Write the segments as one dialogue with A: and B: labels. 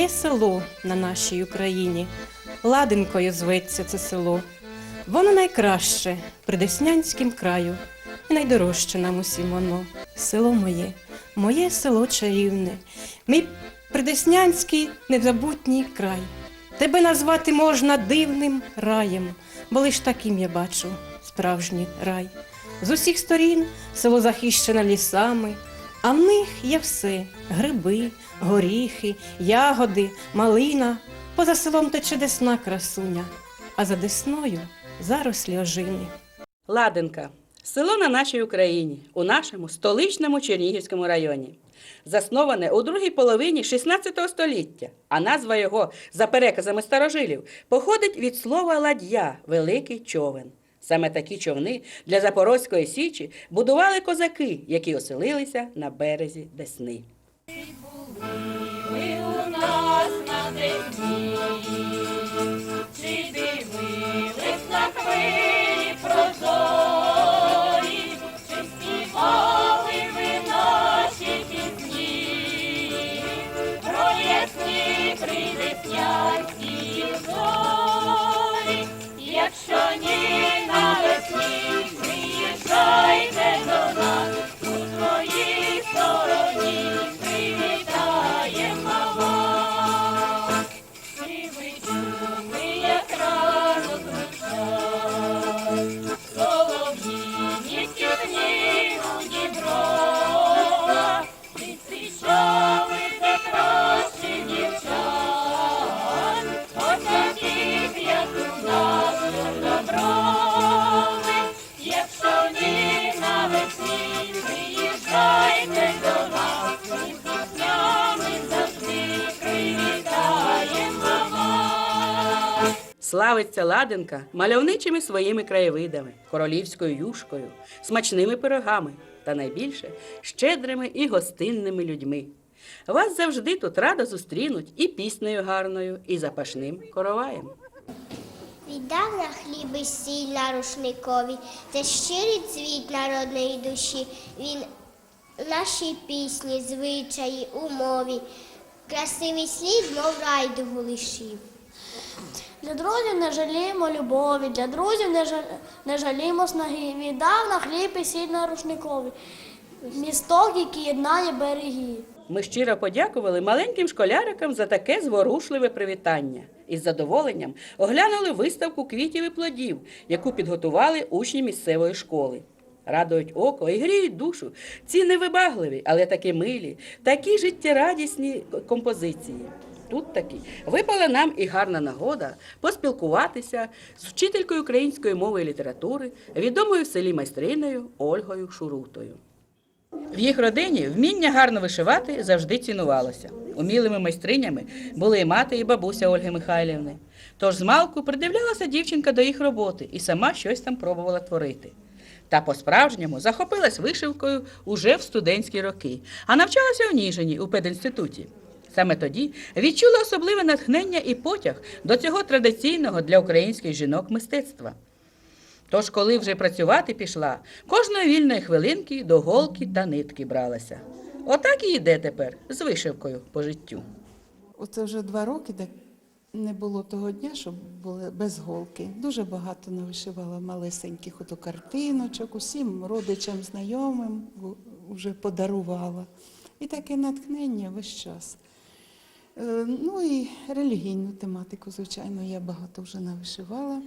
A: Є село на нашій Україні, Ладенкою зветься це село. Воно найкраще при Деснянськім краю, і найдорожче нам усім воно. Село моє, моє село чарівне, мій придеснянський незабутній край. Тебе назвати можна дивним раєм, бо лиш таким я бачу справжній рай. З усіх сторін село захищене лісами, а в них є все: гриби, горіхи, ягоди, малина. Поза селом тече десна красуня, а за десною зарослі ожини.
B: Ладенка село на нашій Україні, у нашому столичному Чернігівському районі. Засноване у другій половині 16 століття, а назва його, за переказами старожилів, походить від слова ладья великий човен. Саме такі човни для Запорозької січі будували козаки, які оселилися на березі Десни.
C: Ви у нас на десні, чи
B: Славиться Ладенка мальовничими своїми краєвидами, королівською юшкою, смачними пирогами та найбільше щедрими і гостинними людьми. Вас завжди тут радо зустрінуть і піснею гарною, і запашним короваєм.
D: Віддав на хліб і сіль на рушникові, це щирий цвіт народної душі. Він в нашій пісні, звичаї, умові, красивий слід, мов райдугу лишив.
E: Для друзів не жаліємо любові, для друзів не, жа- не жалімо снаги. Віддав на хліб і сіль на рушникові. Місток, який єднає береги.
B: Ми щиро подякували маленьким школярикам за таке зворушливе привітання і з задоволенням оглянули виставку квітів і плодів, яку підготували учні місцевої школи. Радують око і гріють душу. Ці невибагливі, але такі милі, такі життєрадісні композиції. Тут таки випала нам і гарна нагода поспілкуватися з вчителькою української мови і літератури, відомою в селі майстриною Ольгою Шурутою. В їх родині вміння гарно вишивати завжди цінувалося. Умілими майстринями були і мати, і бабуся Ольги Михайлівни. Тож змалку придивлялася дівчинка до їх роботи і сама щось там пробувала творити. Та по-справжньому захопилась вишивкою уже в студентські роки, а навчалася у Ніжині у пединституті. Саме тоді відчула особливе натхнення і потяг до цього традиційного для українських жінок мистецтва. Тож, коли вже працювати пішла, кожної вільної хвилинки до голки та нитки бралася. Отак і йде тепер з вишивкою по життю.
F: Оце вже два роки, де не було того дня, щоб були без голки. Дуже багато навишивала малесеньких ото картиночок, усім родичам, знайомим вже подарувала. І таке натхнення весь час. Е, Ну і релігійну тематику, звичайно, я багато вже навишивала,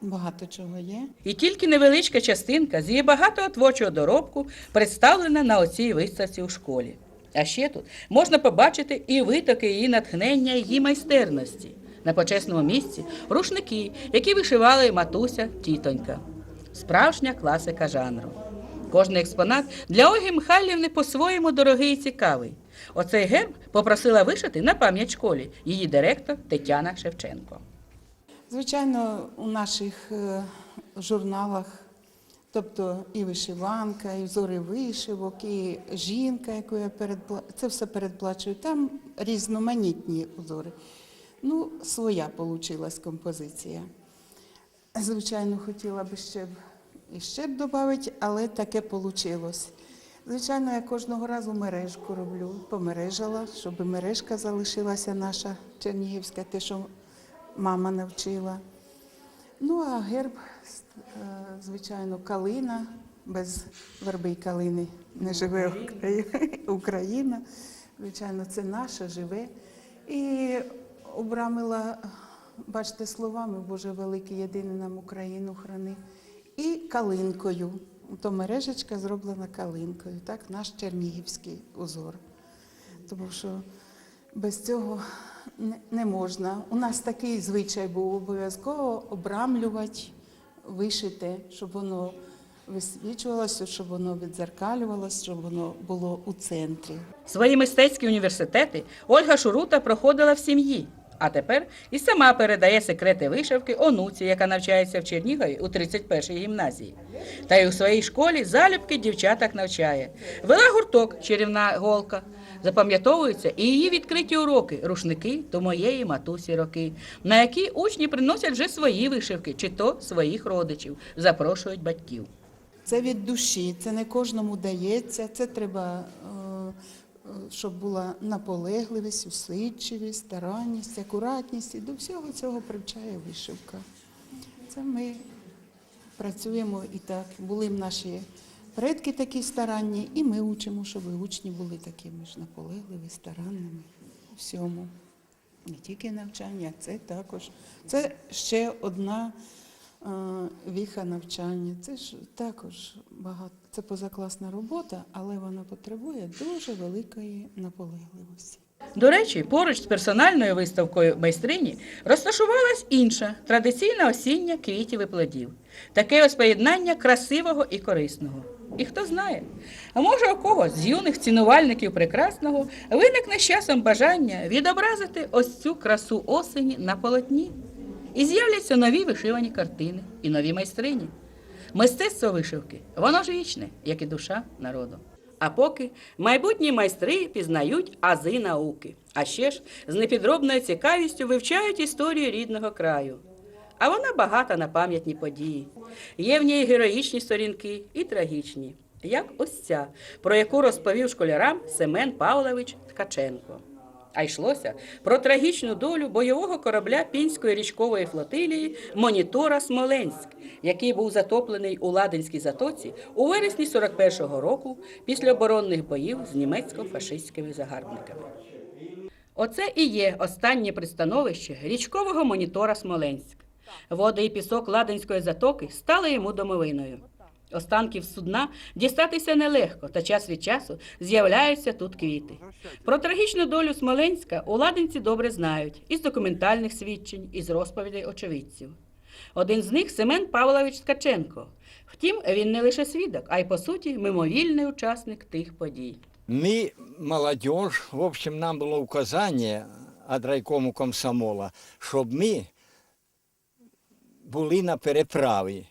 F: багато чого є.
B: І тільки невеличка частинка з її багатого творчого доробку представлена на оцій виставці у школі. А ще тут можна побачити і витоки її натхнення, її майстерності. На почесному місці рушники, які вишивали матуся тітонька. Справжня класика жанру. Кожний експонат для Ольги Михайлівни по-своєму дорогий і цікавий. Оцей герб попросила вишити на пам'ять школі її директор Тетяна Шевченко.
F: Звичайно, у наших е, журналах, тобто і вишиванка, і взори вишивок, і жінка, яку я передпла... це все передплачую. Там різноманітні узори. Ну, своя вийшла композиція. Звичайно, хотіла би ще б ще б додати, але таке вийшло. Звичайно, я кожного разу мережку роблю, помережала, щоб мережка залишилася наша чернігівська, те, що мама навчила. Ну, а герб, е, звичайно, калина. Без верби й калини не живе Украї- Україна. Звичайно, це наше живе. І обрамила, бачите, словами Боже великий, єдиний нам Україну храни. І калинкою. То мережечка зроблена калинкою, так, наш чернігівський узор. Тому що без цього не, можна. У нас такий звичай був обов'язково обрамлювати, вишити, щоб воно висвічувалося, щоб воно відзеркалювалося, щоб воно було у центрі.
B: Свої мистецькі університети Ольга Шурута проходила в сім'ї, а тепер і сама передає секрети вишивки онуці, яка навчається в Чернігові у 31-й гімназії. Та й у своїй школі залюбки дівчаток навчає. Вела гурток чарівна голка. Запам'ятовуються і її відкриті уроки, рушники до моєї матусі роки, на які учні приносять вже свої вишивки, чи то своїх родичів, запрошують батьків.
F: Це від душі, це не кожному дається, це треба, е, щоб була наполегливість, усидчивість, старанність, акуратність. І до всього цього привчає вишивка. Це ми працюємо і так. Були б наші предки такі старанні, і ми учимо, щоб учні були такими ж наполегливі, старанними у всьому. Не тільки навчання, це також. Це ще одна віха навчання. Це ж також багато. Це позакласна робота, але вона потребує дуже великої наполегливості.
B: До речі, поруч з персональною виставкою майстрині розташувалась інша традиційна осіння квітів і плодів. Таке ось поєднання красивого і корисного. І хто знає, а може у когось з юних цінувальників прекрасного виникне з часом бажання відобразити ось цю красу осені на полотні. І з'являться нові вишивані картини і нові майстрині. Мистецтво вишивки, воно ж вічне, як і душа народу. А поки майбутні майстри пізнають ази науки, а ще ж з непідробною цікавістю вивчають історію рідного краю. А вона багата на пам'ятні події. Є в ній героїчні сторінки і трагічні, як ось ця, про яку розповів школярам Семен Павлович Ткаченко. А йшлося про трагічну долю бойового корабля Пінської річкової флотилії Монітора Смоленськ, який був затоплений у Ладинській затоці у вересні 41-го року після оборонних боїв з німецько-фашистськими загарбниками. Оце і є останнє пристановище річкового монітора Смоленськ. Води і пісок Ладинської затоки стали йому домовиною. Останків судна дістатися нелегко, та час від часу з'являються тут квіти. Про трагічну долю Смоленська у Ладинці добре знають із документальних свідчень, із розповідей очевидців. Один з них Семен Павлович Ткаченко. Втім, він не лише свідок, а й по суті мимовільний учасник тих подій.
G: Мы, молодежь, в общем, нам было указание от райкому комсомола, щоб ми були на переправі.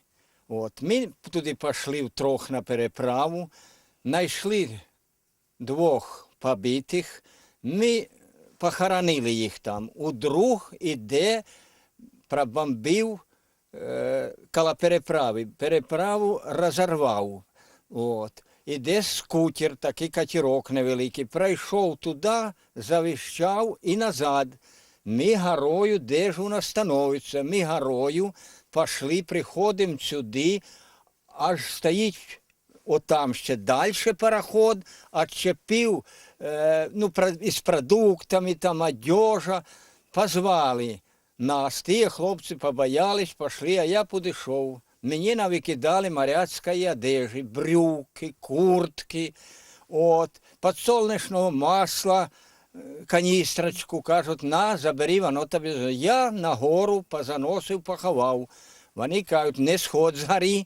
G: От. Ми туди пішли втрох на переправу, знайшли двох побитих, ми похоронили їх там. У друг іде, пробомбив е, коло переправи. Переправу розірвав. От. Іде скутер, такий катерок невеликий. Пройшов туди, завіщав і назад. Ми горою, де ж вона становиться? Ми горою пішли, приходимо сюди, аж стоїть отам ще далі пароход, отчепив е, ну, із продуктами, там одежа. Позвали нас. Ті хлопці побоялись, пішли, а я підійшов. Мені навикидали моряцької одежі, брюки, куртки, от, подсолнечного масла, каністрочку, кажуть, на, забери, воно тобі. Я на гору позаносив, поховав. Вони кажуть, не сходь з гори.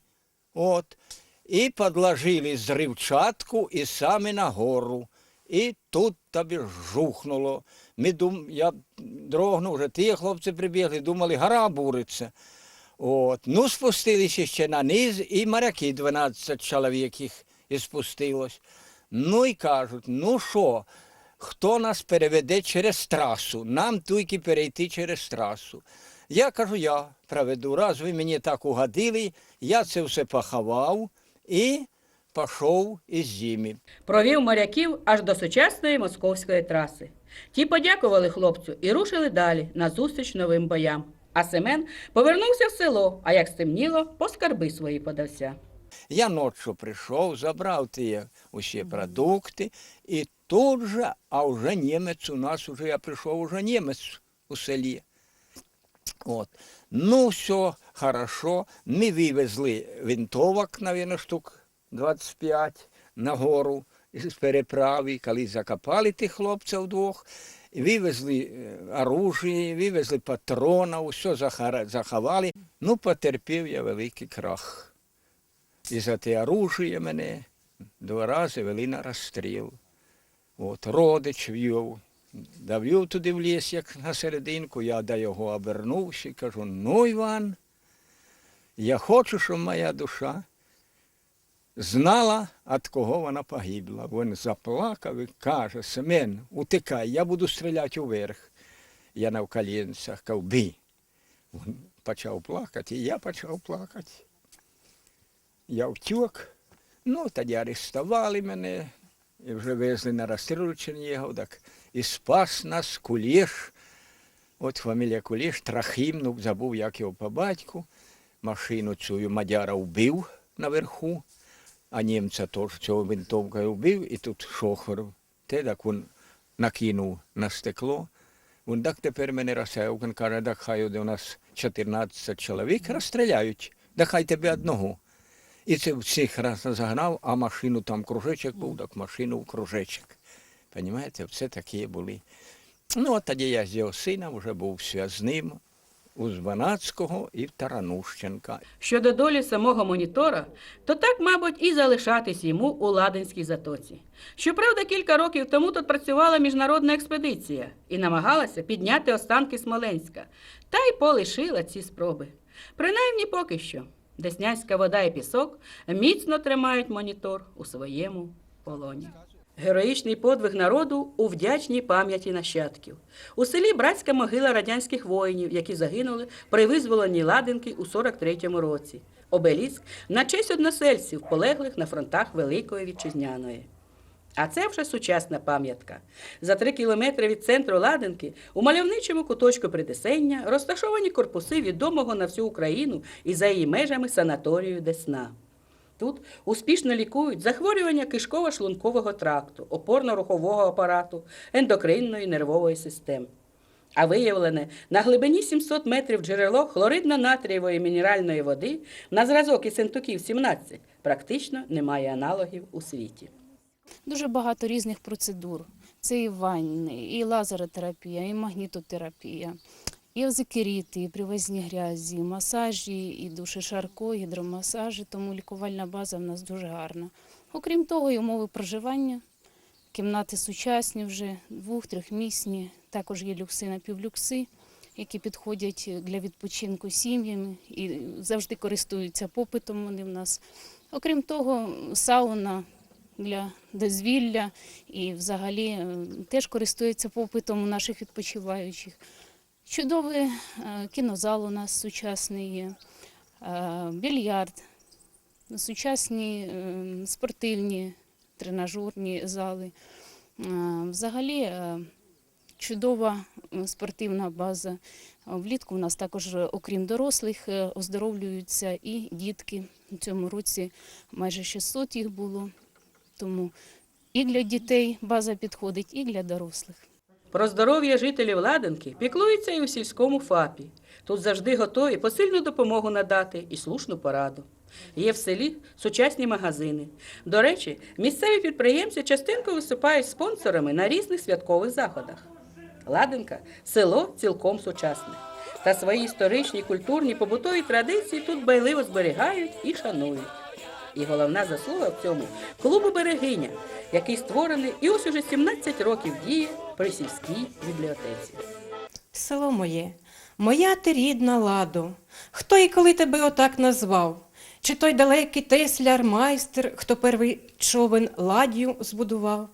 G: От. І подложили зривчатку і самі на гору. І тут тобі жухнуло. Ми дум... Я дрогнув, вже ті хлопці прибігли, думали, гора буриться. От. Ну, спустилися ще на низ, і моряки 12 чоловік їх і спустилось. Ну і кажуть, ну що, хто нас переведе через трасу? Нам тільки перейти через трасу. Я кажу, я проведу. Раз ви мені так угодили, я це все поховав і пішов із зими.
B: Провів моряків аж до сучасної московської траси. Ті подякували хлопцю і рушили далі на зустріч новим боям. А Семен повернувся в село, а як стемніло, по скарби свої подався.
G: Я ночі прийшов, забрав ті усі продукти, і тут же, а вже німець у нас, уже я прийшов, уже німець у селі. От. Ну, все, хорошо. Ми вивезли винтовок, мабуть, штук 25 на гору з переправи, коли закопали тих хлопців двох. Вивезли е, оружие, вивезли патронів, все заховали. Ну, потерпів я великий крах. І за те оружие мене два рази вели на розстріл. От, родич вів. Давів туди в ліс, як на серединку, я до його обернувся і кажу, ну, Іван, я хочу, щоб моя душа знала, від кого вона погибла. Він заплакав і каже, Семен, утикай, я буду стріляти уверх. Я на колінцях кажу, бій. Він почав плакати, і я почав плакати. Я втік, ну тоді арестували мене, і вже везли на розстріл Чернігов, так і спас нас Куліш. От фамілія Куліш, Трахім, ну забув, як його по батьку. Машину цю Мадяра вбив наверху, а німця теж цього винтовкою вбив, і тут шофер. Те так він накинув на стекло. Він так тепер мене розсеяв, він каже, так хай у нас 14 чоловік розстріляють, да хай тебе одного. І це всіх раз загнав, а машину там кружечок був, так машину в кружечок. Понімаєте, все такі були. Ну, от тоді я з його сином вже був зв'язним у Званацького і в Таранущенка.
B: Щодо долі самого монітора, то так, мабуть, і залишатись йому у Ладинській затоці. Щоправда, кілька років тому тут працювала міжнародна експедиція і намагалася підняти останки Смоленська, та й полишила ці спроби. Принаймні поки що. Деснянська вода і пісок міцно тримають монітор у своєму полоні. Героїчний подвиг народу у вдячній пам'яті нащадків. У селі братська могила радянських воїнів, які загинули при визволенні Ладинки у 43-му році. Обеліск на честь односельців, полеглих на фронтах Великої Вітчизняної. А це вже сучасна пам'ятка. За три кілометри від центру Ладинки у мальовничому куточку Придесення розташовані корпуси відомого на всю Україну і за її межами санаторію Десна. Тут успішно лікують захворювання кишково-шлункового тракту, опорно-рухового апарату, ендокринної нервової системи. А виявлене на глибині 700 метрів джерело хлоридно-натрієвої мінеральної води на зразок із Сентуків 17 практично немає аналогів у світі.
H: Дуже багато різних процедур. Це і ванни, і лазеротерапія, і магнітотерапія, і озикеріти, і привезні грязі, і масажі, і душешарко, і гідромасажі, тому лікувальна база в нас дуже гарна. Окрім того, і умови проживання, кімнати сучасні вже, двох-трьохмісні, також є люкси напівлюкси, які підходять для відпочинку сім'ями і завжди користуються попитом вони в нас. Окрім того, сауна для дозвілля і взагалі е, теж користується попитом у наших відпочиваючих. Чудовий е, кінозал у нас сучасний є, е, більярд, сучасні спортивні тренажерні зали. Взагалі чудова спортивна база. Влітку у нас також, окрім дорослих, оздоровлюються і дітки. У цьому році майже 600 їх було. Тому і для дітей база підходить, і для дорослих.
B: Про здоров'я жителів Ладинки піклуються і у сільському ФАПі. Тут завжди готові посильну допомогу надати і слушну пораду. Є в селі сучасні магазини. До речі, місцеві підприємці частенько виступають спонсорами на різних святкових заходах. Ладинка село цілком сучасне. Та свої історичні, культурні, побутові традиції тут байливо зберігають і шанують. І головна заслуга в цьому клубу Берегиня, який створений і ось уже 17 років діє при сільській бібліотеці.
A: Село моє, моя ти рідна ладо, хто і коли тебе отак назвав? Чи той далекий тесляр, майстер, хто перший човен ладью збудував?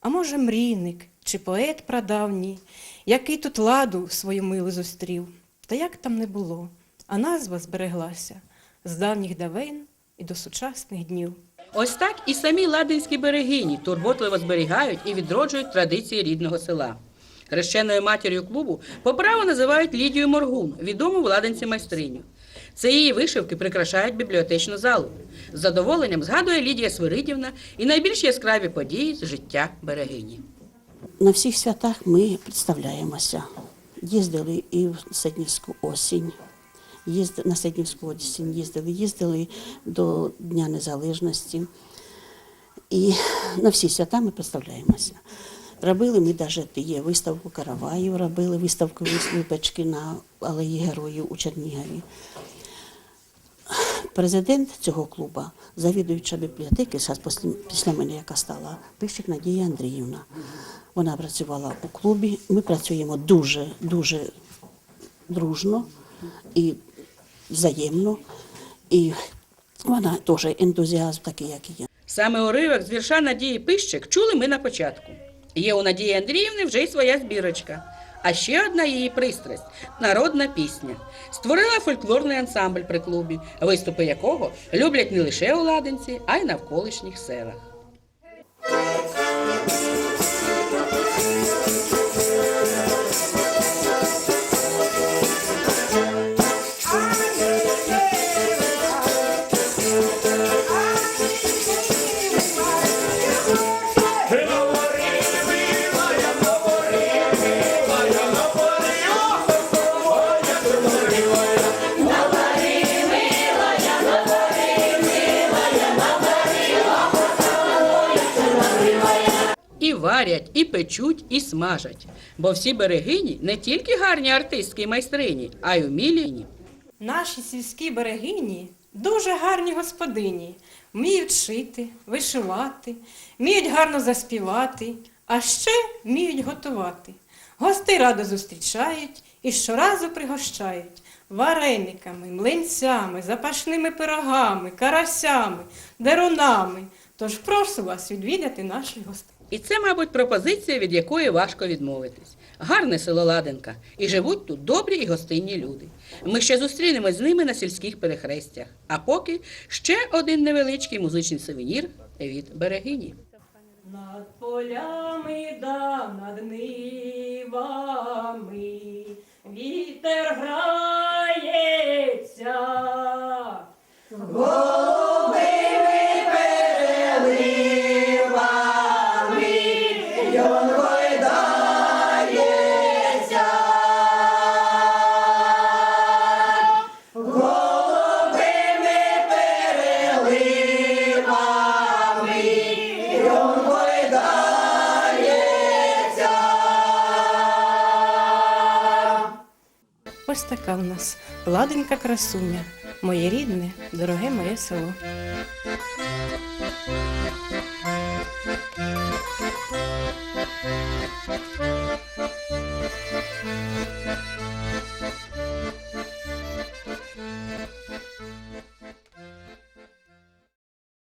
A: А може, мрійник чи поет прадавній, який тут ладу свою милу зустрів? Та як там не було, а назва збереглася з давніх давен і до сучасних днів.
B: Ось так і самі ладинські берегині турботливо зберігають і відроджують традиції рідного села. Хрещеною матір'ю клубу по праву називають Лідію Моргун, відому в ладинці майстриню. Це її вишивки прикрашають бібліотечну залу. З задоволенням згадує Лідія Свиридівна і найбільш яскраві події з життя берегині.
I: На всіх святах ми представляємося. Їздили і в Седнівську осінь. Їзд... На Седнівську осінь їздили, їздили до Дня Незалежності. І на всі свята ми представляємося. Робили ми навіть є виставку караваїв, робили виставку випечки на алеї Героїв у Чернігові. Президент цього клубу, завідуюча бібліотеки, зараз після, мене, яка стала, Пищик Надія Андріївна. Вона працювала у клубі. Ми працюємо дуже, дуже дружно і взаємно. І вона теж ентузіазм такий, як і я.
B: Саме уривок з вірша Надії Пищик чули ми на початку. Є у Надії Андріївни вже й своя збірочка. А ще одна її пристрасть народна пісня. Створила фольклорний ансамбль при клубі, виступи якого люблять не лише у Ладинці, а й навколишніх селах. Варять, і печуть, і смажать. Бо всі берегині не тільки гарні артистки і майстрині, а й умілі.
A: Наші сільські берегині дуже гарні господині, вміють шити, вишивати, вміють гарно заспівати, а ще вміють готувати. Гостей радо зустрічають і щоразу пригощають варениками, млинцями, запашними пирогами, карасями, дерунами. Тож прошу вас відвідати наших гостей.
B: І це, мабуть, пропозиція, від якої важко відмовитись. Гарне село Ладенка, і живуть тут добрі і гостинні люди. Ми ще зустрінемось з ними на сільських перехрестях. А поки ще один невеличкий музичний сувенір від берегині.
A: Над полями да над нивами вітер грається. Така в нас ладенька красуня, моє рідне, дороге моє село.